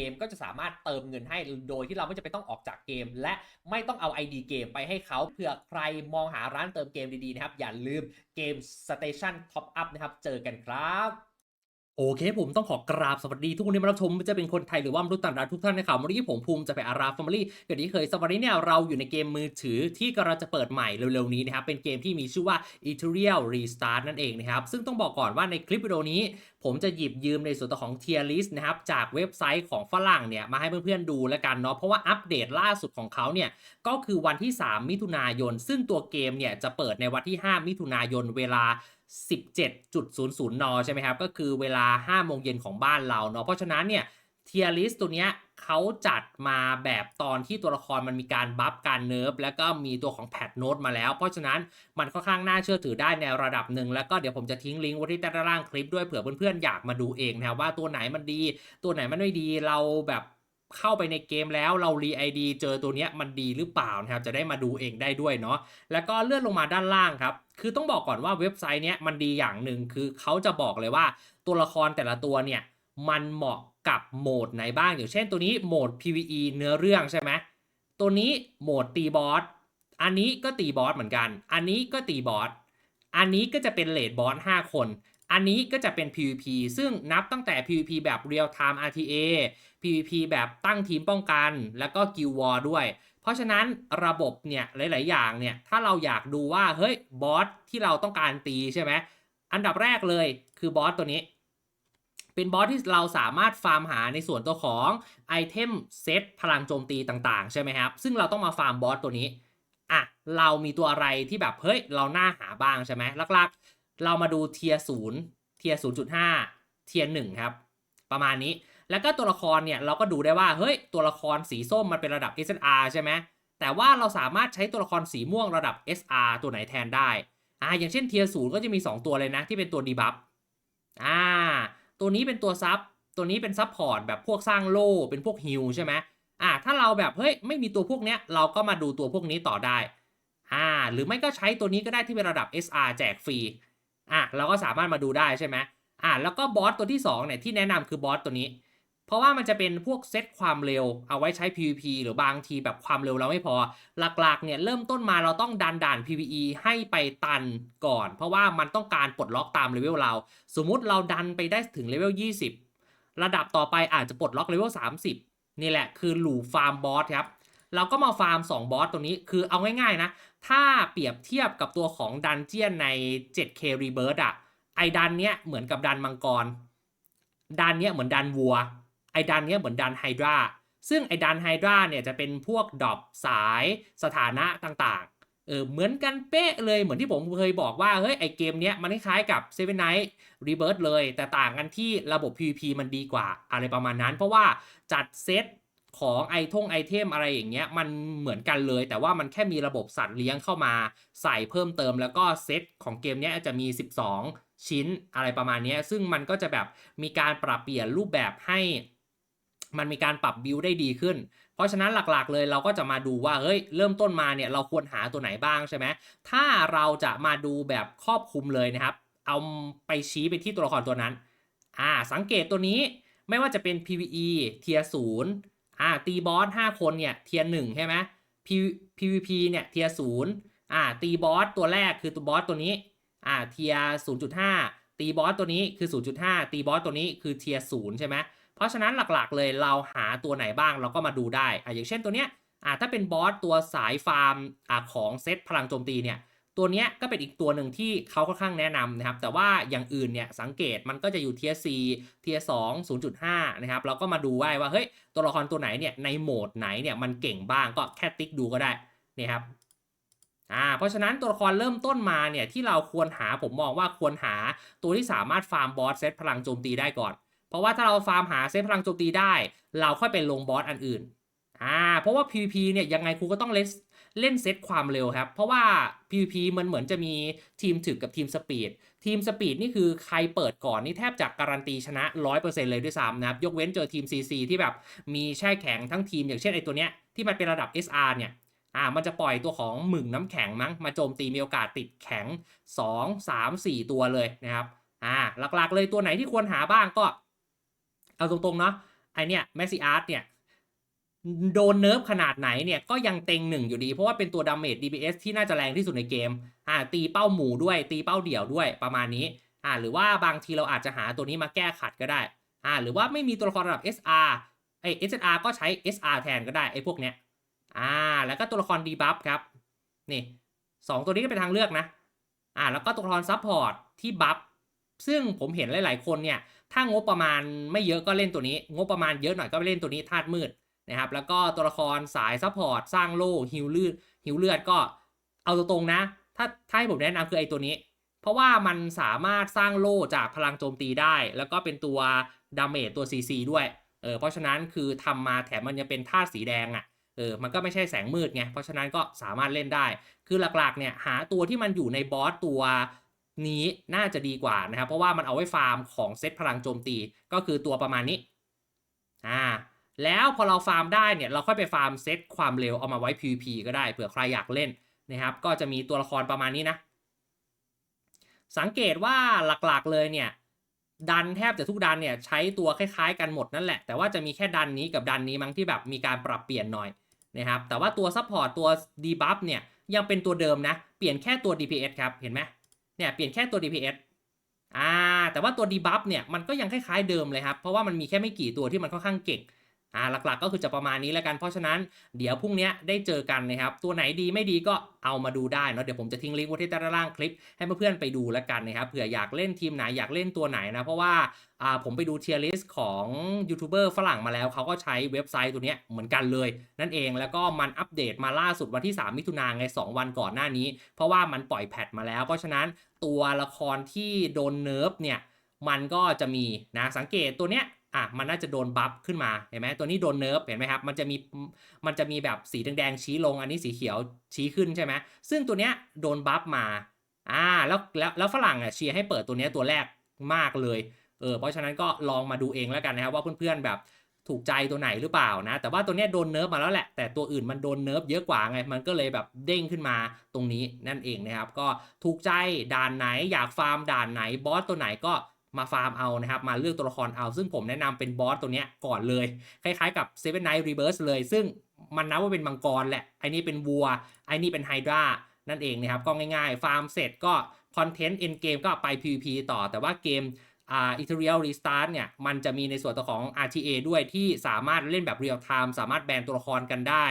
มก็จะสามารถเติมเงินให้โดยที่เราไม่จำเป็นต้องออกจากเกม และไม่ต้องเอา ID เกมไปให้เขาเผื่อใครมองหาร้านเติมเกมดีๆนะครับ อย่าลืมเกม Station Top Up นะครับ เจอกันครับ โอเคผมต้องขอกราบสวัสดีทุกคนที่มารับชมจะเป็นคนไทยหรือว่ามนุษย์ต่างดาวทุกท่านนะครับวันนี้ผมภูมิจะไปอาราฟอร์มารี่อย่างที่เคยสวัสดีเนี่ยเราอยู่ในเกมมือถือที่กำลังจะเปิดใหม่เร็วๆนี้นะครับเป็นเกมที่มีชื่อว่า Ethereal Restart นั่นเองนะครับซึ่งต้องบอกก่อนว่าในคลิปวิดีโอนี้ ผมจะหยิบยืมในส่วนของ Tier List นะครับจากเว็บไซต์ของฝรั่งเนี่ยมาให้เพื่อนๆดูแล้วกันเนาะเพราะว่าอัปเดตล่าสุดของเขาเนี่ยก็คือวันที่ 3 มิถุนายน ซึ่งตัวเกมเนี่ยจะเปิดในวันที่ 5 มิถุนายนเวลา 17.00นใช่ไหมครับ ก็คือเวลา 5 โมงเย็นของบ้านเราเนาะเพราะฉะนั้นเนี่ยเทียริสตัวเนี้ยเขาจัดมาแบบตอนที่ตัวละครมันมีการบัฟการเนิร์ฟแล้วก็มีตัวของแพทโนตมาแล้ว เพราะฉะนั้นมันค่อนข้างน่าเชื่อถือได้ในระดับหนึ่ง แล้วก็เดี๋ยวผมจะทิ้งลิงก์ไว้ที่ใต้ด้านล่างคลิปด้วยเผื่อเพื่อนๆอยากมาดูเองนะว่าตัวไหนมันดี ตัวไหนมันไม่ดีเราแบบ เข้าไปในเกมแล้วเรารีไอดีเจอตัวเนี้ยมันดีหรือเปล่านะครับจะได้มาดูเองได้ด้วยเนาะแล้วก็เลื่อนลงมาด้านล่างครับคือต้องบอกก่อนว่าเว็บไซต์เนี้ยมันดีอย่างหนึ่งคือเขาจะบอกเลยว่าตัวละครแต่ละตัวเนี่ยมันเหมาะกับโหมดไหนบ้างอย่างเช่นตัวนี้โหมด PVE เนื้อเรื่องใช่ไหมตัวนี้โหมดตีบอสอันนี้ก็ตีบอสเหมือนกัน อันนี้ก็ตีบอสอันนี้ก็จะเป็นเลดบอส5คน อันนี้ก็จะเป็น PVP ซึ่งนับตั้งแต่ PVP แบบ Real Time RTA PVP แบบตั้งทีมป้องกัน แล้วก็ Guild War ด้วย เพราะฉะนั้นระบบเนี่ยหลาย ๆ อย่างเนี่ยถ้าเราอยากดูว่า เฮ้ยบอสที่เราต้องการตีใช่ไหมอันดับแรกเลยคือบอสตัวนี้ เป็นบอสที่เราสามารถฟาร์มหาในส่วนตัวของไอเทมเซตพลังโจมตีต่างๆ ใช่ไหมครับ ซึ่งเราต้องมาฟาร์มบอสตัวนี้อะเรามีตัวอะไรที่แบบเฮ้ยเราหน้าหาบ้างใช่ไหมลักๆ เรามาดูเทียศูนย์เทียศูนย์จุดห้าเทียหนึ่งครับ ประมาณนี้ แล้วก็ตัวละครเนี่ยเราก็ดูได้ว่า เฮ้ย ตัวละครสีส้มมันเป็นระดับ S R ใช่ไหมแต่ว่าเราสามารถใช้ตัวละครสีม่วงระดับ SR ตัวไหนแทนได้ อ่า อย่างเช่นเทียศูนย์ก็จะมี 2 ตัวเลยนะ ที่เป็นตัวดีบัฟ อ่า ตัวนี้เป็นตัวซับ ตัวนี้เป็นซับพอร์ตแบบพวกสร้างโล่ เป็นพวกฮิลใช่ไหมอ่า ถ้าเราแบบเฮ้ยไม่มีตัวพวกเนี้ยเราก็มาดูตัวพวกนี้ต่อได้ อ่า หรือไม่ก็ใช้ตัวนี้ก็ได้ที่เป็นระดับ SR แจกฟรี อะเราก็สามารถมาดูได้ใช่ไหมอะแล้วก็บอสตัวที่2เนี่ยที่แนะนำคือบอสตัวนี้ เพราะว่ามันจะเป็นพวกเซตความเร็วเอาไว้ใช้ PVP หรือบางทีแบบความเร็วเราไม่พอ หลักๆเนี่ยเริ่มต้นมาเราต้องดันด่าน PVE ให้ไปตันก่อน เพราะว่ามันต้องการปลดล็อกตามเลเวลเรา สมมุติเราดันไปได้ถึงเลเวล20 ระดับต่อไปอาจจะปลดล็อกเลเวล30 นี่แหละคือหลูฟาร์มบอสครับ เราก็มาฟาร์ม 2 บอสตัวนี้คือเอาง่ายๆนะ ถ้าเปรียบเทียบกับตัวของดันเจียนใน 7K Rebirth อะไอดันเนี้ยเหมือนกับดันมังกร ดันเนี้ยเหมือนดันวัว ไอดันเนี้ยเหมือนดันไฮดราซึ่งไอดันไฮดราเนี่ยจะเป็นพวกดรอปสายสถานะต่างๆ เออเหมือนกันเป๊ะเลยเหมือนที่ผมเคยบอกว่าเฮ้ยไอเกมเนี้ยมันคล้ายกับ Seven Night Rebirth เลย แต่ต่างกันที่ระบบ PVP มันดีกว่าอะไรประมาณนั้น เพราะว่าจัดเซต ของไอทงไอเทมอะไรอย่างเงี้ยมันเหมือนกันเลย แต่ว่ามันแค่มีระบบสัตว์เลี้ยงเข้ามาใส่เพิ่มเติมแล้วก็เซตของเกมเนี้ยจะมี 12 ชิ้นอะไรประมาณเนี้ยซึ่งมันก็จะแบบมีการปรับเปลี่ยนรูปแบบให้มันมีการปรับบิลได้ดีขึ้น เพราะฉะนั้นหลักๆเลยเราก็จะมาดูว่าเฮ้ยเริ่มต้นมาเนี่ยเราควรหาตัวไหนบ้างใช่ไหมถ้าเราจะมาดูแบบครอบคลุมเลยนะครับ เอาไปชี้ไปที่ตัวละครตัวนั้น อ่าสังเกตตัวนี้ไม่ว่าจะเป็น PVE เทียศูนย์ อ่าตีบอส5คนเนี่ยเทียร์หนึ่งใช่ไหม PVP เนี่ยเทียร์ศูนย์อ่าตีบอสตัวแรกคือตัวบอสตัวนี้อ่าเทีย0.5ตีบอสตัวนี้คือ 0.5 ตีบอสตัวนี้คือเทียร์ศูนย์ใช่ไหมเพราะฉะนั้นหลักๆเลยเราหาตัวไหนบ้างเราก็มาดูได้อ่าอย่างเช่นตัวเนี้ยอ่าถ้าเป็นบอสตัวสายฟาร์มอ่าของเซตพลังโจมตีเนี่ย ตัวเนี้ยก็เป็นอีกตัวหนึ่งที่เขาค่อนข้างแนะนำนะครับ แต่ว่าอย่างอื่นเนี่ยสังเกตมันก็จะอยู่เทีย4เทีย2 0.5นะครับเราก็มาดูไว้ว่าเฮ้ยตัวละครตัวไหนเนี่ยในโหมดไหนเนี่ยมันเก่งบ้างก็แค่ติ๊กดูก็ได้นี่ครับอ่าเพราะฉะนั้นตัวละครเริ่มต้นมาเนี่ยที่เราควรหาผมมองว่าควรหาตัวที่สามารถฟาร์มบอสเซตพลังโจมตีได้ก่อน เพราะว่าถ้าเราฟาร์มหาเซตพลังโจมตีได้ เราค่อยไปลงบอสอันอื่นอ่าเพราะว่า PVP เนี่ยยังไงครูก็ต้องเล่น เล่นเซตความเร็วครับ เพราะว่า PVP มันเหมือนจะมีทีมถึกกับทีมสปีด ทีมสปีดนี่คือใครเปิดก่อนนี่แทบจะการันตีชนะ 100%เลยด้วยซ้ำนะครับ ยกเว้นเจอทีม CC ที่แบบมีแช่แข็งทั้งทีม อย่างเช่นไอตัวเนี้ยที่มันเป็นระดับ SR เนี่ยอ่ามันจะปล่อยตัวของหมึงน้ำแข็งมั้งมาโจมตีมีโอกาสติดแข็ง 2 3 4 ตัวเลยนะครับอ่าหลักๆเลยตัวไหนที่ควรหาบ้างก็ เอาตรงๆเนาะไอเนี่ยแมสซี่อาร์ตเนี่ย โดนเนิร์ฟขนาดไหนเนี่ยก็ยังเต็งหนึ่งอยู่ดี เพราะว่าเป็นตัวดาเมจ DPS ที่น่าจะแรงที่สุดในเกมอ่าตีเป้าหมู่ด้วยตีเป้าเดี่ยวด้วยประมาณนี้อ่าหรือว่าบางทีเราอาจจะหาตัวนี้มาแก้ขัดก็ได้อ่าหรือว่าไม่มีตัวละครระดับ SR ไอ SR ก็ใช้ SR แทนก็ได้ไอพวกเนี้ยอ่าแล้วก็ตัวละครดีบัฟครับนี่สองตัวนี้ก็เป็นทางเลือกนะอ่าแล้วก็ตัวละครซับพอร์ตที่บัฟซึ่งผมเห็นหลาย ๆ คนเนี่ยถ้างบประมาณไม่เยอะก็เล่นตัวนี้ งบประมาณเยอะหน่อยก็ไปเล่นตัวนี้ธาตุมืด นะครับ แล้วก็ตัวละครสายซัพพอร์ตสร้างโล่ฮิวเลือดฮิวเลือดก็เอาตรงๆนะ ถ้าถ้าให้ผมแนะนำคือไอ้ตัวนี้ เพราะว่ามันสามารถสร้างโล่จากพลังโจมตีได้ แล้วก็เป็นตัวดาเมจตัว CC ด้วยเออเพราะฉะนั้นคือทำมาแถมมันยังเป็นธาตุสีแดงอะ่ะเออมันก็ไม่ใช่แสงมืดไงเพราะฉะนั้นก็สามารถเล่นได้ คือหลักๆเนี่ยหาตัวที่มันอยู่ในบอสตัวนี้น่าจะดีกว่านะครับ เพราะว่ามันเอาไว้ฟาร์มของเซตพลังโจมตีก็คือตัวประมาณนี้อ่า แล้วพอเราฟาร์มได้เนี่ยเราค่อยไปฟาร์มเซตความเร็วเอามาไว้ PVP ก็ได้เผื่อใครอยากเล่นนะครับ ก็จะมีตัวละครประมาณนี้นะ สังเกตว่าหลักๆเลยเนี่ยดันแทบจะทุกดันเนี่ยใช้ตัวคล้ายๆกันหมดนั่นแหละ แต่ว่าจะมีแค่ดันนี้กับดันนี้มั้งที่แบบมีการปรับเปลี่ยนหน่อยนะครับ แต่ว่าตัวซัพพอร์ตตัวดีบัฟเนี่ยยังเป็นตัวเดิมนะ เปลี่ยนแค่ตัว DPS ครับ เห็นไหมเนี่ยเปลี่ยนแค่ตัว DPS อ่าแต่ว่าตัวดีบัฟเนี่ยมันก็ยังคล้ายๆเดิมเลยครับ เพราะว่ามันมีแค่ไม่กี่ตัวที่มันค่อนข้างเก่ง อ่าหลักๆก็คือจะประมาณนี้แล้วกันเพราะฉะนั้นเดี๋ยวพรุ่งนี้ได้เจอกันนะครับ ตัวไหนดีไม่ดีก็เอามาดูได้เนาะเดี๋ยวผมจะทิ้งลิงก์ไว้ที่ด้านล่างคลิป ให้เพื่อนๆไปดูแล้วกันนะครับเผื่ออยากเล่นทีมไหนอยากเล่นตัวไหนนะ เพราะว่าอ่าผมไปดูเทียร์ลิสต์ของยูทูบเบอร์ฝรั่งมาแล้วเขาก็ใช้เว็บไซต์ตัวนี้เหมือนกันเลย นั่นเองแล้วก็มันอัปเดตมาล่าสุดวันที่ 3 มิถุนายนไง2วันก่อนหน้านี้ เพราะว่ามันปล่อยแพทมาแล้ว เพราะฉะนั้นตัวละครที่โดนเนิร์ฟเนี่ยมันก็จะมีนะสังเกตตัวเนี้ย อะมันน่าจะโดนบัฟขึ้นมาเห็นไหมตัวนี้โดนเนิร์ฟเห็นไหมครับมันจะมีมันจะมีแบบสีแดงๆชี้ลง อันนี้สีเขียวชี้ขึ้นใช่ไหมซึ่งตัวเนี้ยโดนบัฟมาอ่าแล้วแล้วแล้วฝรั่งอะเชียร์ให้เปิดตัวเนี้ยตัวแรกมากเลยเออเพราะฉะนั้นก็ลองมาดูเองแล้วกันนะครับว่าเพื่อนๆแบบถูกใจตัวไหนหรือเปล่านะ แต่ว่าตัวเนี้ยโดนเนิร์ฟมาแล้วแหละ แต่ตัวอื่นมันโดนเนิร์ฟเยอะกว่าไง มันก็เลยแบบเด้งขึ้นมาตรงนี้นั่นเองนะครับ ก็ถูกใจด่านไหนอยากฟาร์มด่านไหนบอสตัวไหนก็ มาฟาร์มเอานะครับมาเลือกตัวละครเอา ซึ่งผมแนะนำเป็นบอสตัวเนี้ยก่อนเลย คล้ายๆกับ Seven Night Reverse เลย ซึ่งมันนับว่าเป็นมังกรแหละไอ้นี่เป็นวัวไอ้นี่เป็นไฮดรานั่นเองนะครับก็ง่ายๆ ฟาร์มเสร็จก็คอนเทนต์เอ็นเกมก็ไป PVP ต่อแต่ว่าเกมอ่า Ethereal Restart เนี่ยมันจะมีในส่วนตัวของ RTA ด้วยที่สามารถเล่นแบบ Real Time สามารถแบนตัวละครกันได้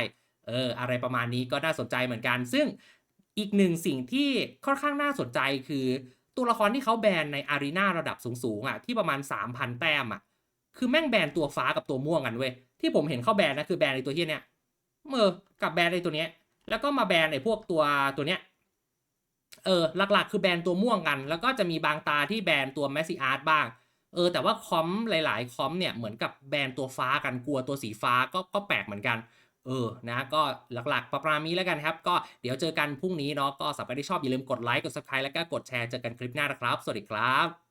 เอออะไรประมาณนี้ก็น่าสนใจเหมือนกัน ซึ่งอีกหนึ่งสิ่งที่ค่อนข้างน่าสนใจคือ ตัวละครที่เขาแบนในอารีนาระดับสูงๆอะที่ประมาณ 3,000 แต้มอะคือแม่งแบนตัวฟ้ากับตัวม่วงกันเว้ยที่ผมเห็นเขาแบนนะคือแบนไอตัวที่เนี้ยเออกับแบนไอตัวเนี้ย แล้วก็มาแบนไอพวกตัวตัวเนี้ยเออหลักๆ คือแบนตัวม่วงกัน แล้วก็จะมีบางตาที่แบนตัวแมสซี่อาร์ตบ้างเออแต่ว่าคอมหลาย ๆ คอมเนี่ยเหมือนกับแบนตัวฟ้ากันกลัวตัวสีฟ้าก็ก็แปลกเหมือนกัน เออนะก็หลักๆ ประมาณนี้แล้วกันครับ ก็เดี๋ยวเจอกันพรุ่งนี้เนาะก็สำหรับใครที่ชอบอย่าลืมกดไลค์กด subscribe แล้วก็กดแชร์เจอกันคลิปหน้านะครับ สวัสดีครับ